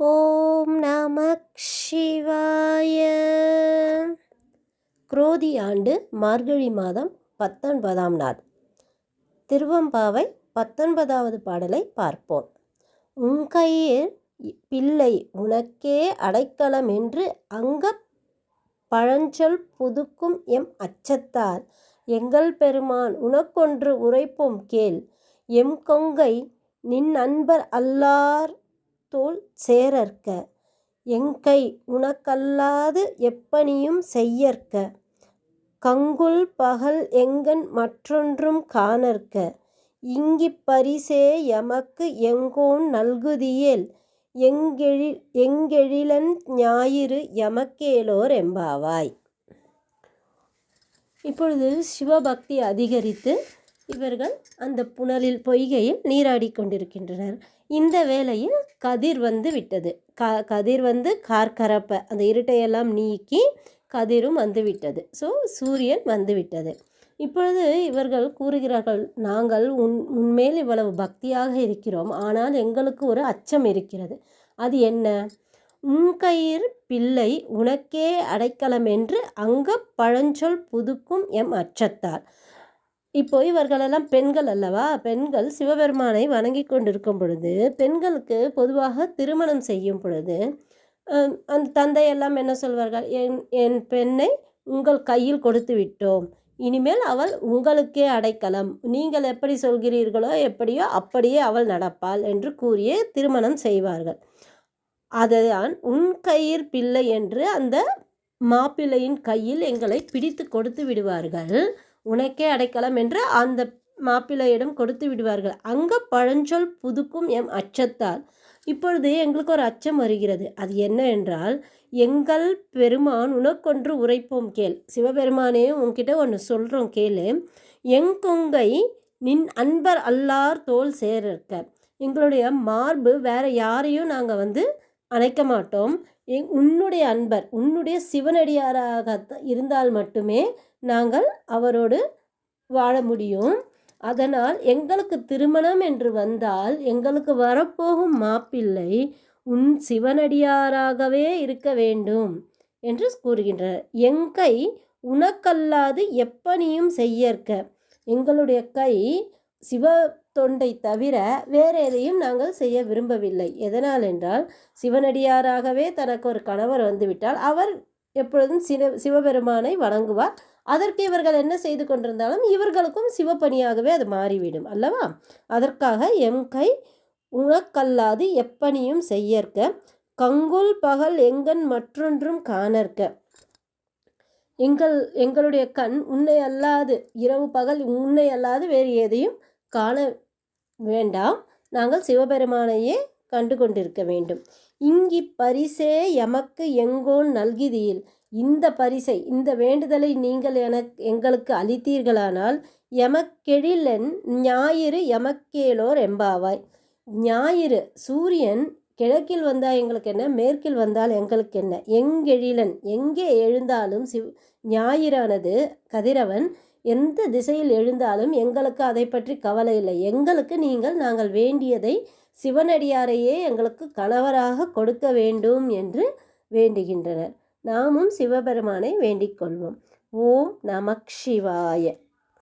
ஓம் நம சிவாய. குரோதி ஆண்டு மார்கழி மாதம் பத்தொன்பதாம் நாள். திருவம்பாவை பத்தொன்பதாவது பாடலை பார்ப்போம். உன் கையில் பிள்ளை உனக்கே அடைக்கலம் என்று அங்க பழஞ்சொல் புதுக்கும் எம் அச்சத்தால் எங்கள் பெருமான் உனக்கொன்று உரைப்போம் கேள். எம் கொங்கை நின் நண்பர் அல்லார் தோல் சேரற்க. எங்கை உனக்கல்லாது எப்பணியும் செய்யற்க. கங்குல் பகல் எங்கன் மற்றொன்றும் காணற்க. இங்கிப் பரிசே எமக்கு எங்கோன் நல்குதியேல். எங்கெழி எங்கெழிலன் ஞாயிறு எமக்கேலோர் எம்பாவாய் இப்பொழுது சிவபக்தி அதிகரித்து இவர்கள் அந்த புனலில் பொய்கையில் நீராடி கொண்டிருக்கின்றனர். இந்த வேளையில் கதிர் வந்து விட்டது. க கதிர் வந்து கார்கரப்பை அந்த இருட்டையெல்லாம் நீக்கி கதிரும் வந்து விட்டது. ஸோ சூரியன் வந்து விட்டது. இப்பொழுது இவர்கள் கூறுகிறார்கள் நாங்கள் உன் உன்மேல் இவ்வளவு பக்தியாக இருக்கிறோம். ஆனால் எங்களுக்கு ஒரு அச்சம் இருக்கிறது. அது என்ன? உங்கயிர் பிள்ளை உனக்கே அடைக்கலம் என்று அங்க பழஞ்சொல் புதுக்கும் எம் அச்சத்தால். இப்போ இவர்களெல்லாம் பெண்கள் அல்லவா? பெண்கள் சிவபெருமானை வணங்கி கொண்டிருக்கும் பொழுது பெண்களுக்கு பொதுவாக திருமணம் செய்யும் பொழுது அந்த தந்தையெல்லாம் என்ன சொல்வார்கள்? என் என் பெண்ணை உங்கள் கையில் கொடுத்து விட்டோம். இனிமேல் அவள் உங்களுக்கே அடைக்கலம். நீங்கள் எப்படி சொல்கிறீர்களோ எப்படியோ அப்படியே அவள் நடப்பாள் என்று கூறியே திருமணம் செய்வார்கள். அதுதான் உன் கயிர் பிள்ளை என்று அந்த மாப்பிள்ளையின் கையில் எங்களை பிடித்து கொடுத்து விடுவார்கள். உனக்கே அடைக்கலம் என்று அந்த மாப்பிள்ளையிடம் கொடுத்து விடுவார்கள். அங்கே பழஞ்சொல் புதுக்கும் எம் அச்சத்தால். இப்பொழுது எங்களுக்கு ஒரு அச்சம் வருகிறது. அது என்ன என்றால் எங்கள் பெருமான் உனக்கொன்று உரைப்போம் கேள். சிவபெருமானே உன்கிட்ட ஒன்று சொல்கிறோம் கேளு. எங்கொங்கை நின் அன்பர் அல்லார் தோல் சேர்க்க எங்களுடைய மார்பு வேற யாரையும் நாங்கள் வந்து அணைக்க மாட்டோம். எங் உன்னுடைய அன்பர் உன்னுடைய சிவனடியாராக இருந்தால் மட்டுமே நாங்கள் அவரோடு வாழ முடியும். அதனால் எங்களுக்கு திருமணம் என்று வந்தால் எங்களுக்கு வரப்போகும் மாப்பிள்ளை உன் சிவனடியாராகவே இருக்க வேண்டும் என்று கூறுகின்றனர். எங்கை உனக்கல்லாது எப்பனியும் செய்யற்க. எங்களுடைய கை சிவ தொண்டை தவிர வேறு எதையும் நாங்கள் செய்ய விரும்பவில்லை. எதனால் என்றால் சிவனடியாராகவே தனக்கு ஒரு கணவர் வந்துவிட்டால் அவர் எப்பொழுதும் சிவ சிவபெருமானை வணங்குவார். அதற்கு இவர்கள் என்ன செய்து கொண்டிருந்தாலும் இவர்களுக்கும் சிவப்பணியாகவே அது மாறிவிடும் அல்லவா? அதற்காக எம் கை உனக்கல்லாது எப்பணியும் செய்யற்க கங்குல் பகல் எங்கன் மற்றொன்றும் காணற்க. எங்கள் எங்களுடைய கண் உன்னை அல்லாது இரவு பகல் உன்னை அல்லாது வேறு எதையும் காண வேண்டாம். நாங்கள் சிவபெருமானையே கண்டு கொண்டிருக்க வேண்டும். இங்கி பரிசே எமக்கு எங்கோன் நல்கிதீல் இந்த பரிசை இந்த வேண்டுதலை நீங்கள் எனக்கு எங்களுக்கு அளித்தீர்களானால் எமக்கெழிலன் ஞாயிறு எமக்கேலோர் எம்பாவாய் ஞாயிறு சூரியன் கிழக்கில் வந்தால் எங்களுக்கு என்ன? மேற்கில் வந்தால் எங்களுக்கு என்ன? எங்கெழிலன் எங்கே எழுந்தாலும் சிவ் ஞாயிறானது கதிரவன் எந்த திசையில் எழுந்தாலும் எங்களுக்கு அதை பற்றி கவலை இல்லை. எங்களுக்கு நீங்கள் நாங்கள் வேண்டியதை சிவனடியாரையே எங்களுக்கு கணவராக கொடுக்க வேண்டும் என்று வேண்டுகின்றனர். நாமும் சிவபெருமானை வேண்டிக் கொள்வோம். ஓம் நமக் சிவாய.